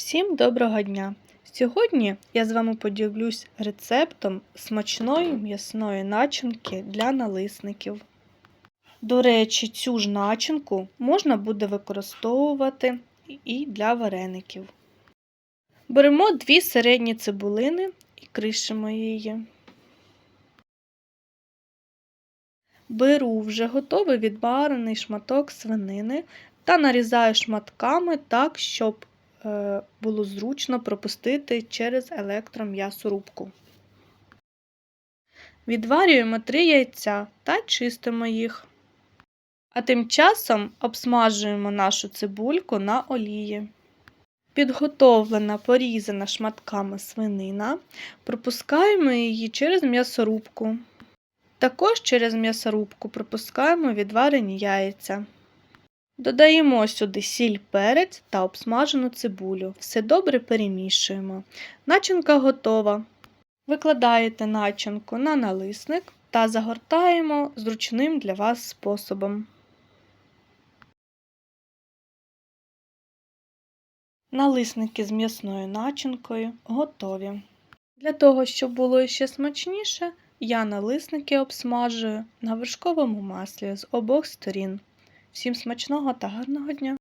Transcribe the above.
Всім доброго дня! Сьогодні я з вами поділюсь рецептом смачної м'ясної начинки для налисників. До речі, цю ж начинку можна буде використовувати і для вареників. Беремо дві середні цибулини і кришимо її. Беру вже готовий відварений шматок свинини та нарізаю шматками так, щоб було зручно пропустити через електром'ясорубку. Відварюємо 3 яйця та чистимо їх. А тим часом обсмажуємо нашу цибульку на олії. Підготовлена порізана шматками свинина, пропускаємо її через м'ясорубку. Також через м'ясорубку пропускаємо відварені яйця. Додаємо сюди сіль, перець та обсмажену цибулю. Все добре перемішуємо. Начинка готова. Викладаєте начинку на налисник та загортаємо зручним для вас способом. Налисники з м'ясною начинкою готові. Для того, щоб було ще смачніше, я налисники обсмажую на вершковому маслі з обох сторін. Всім смачного та гарного дня!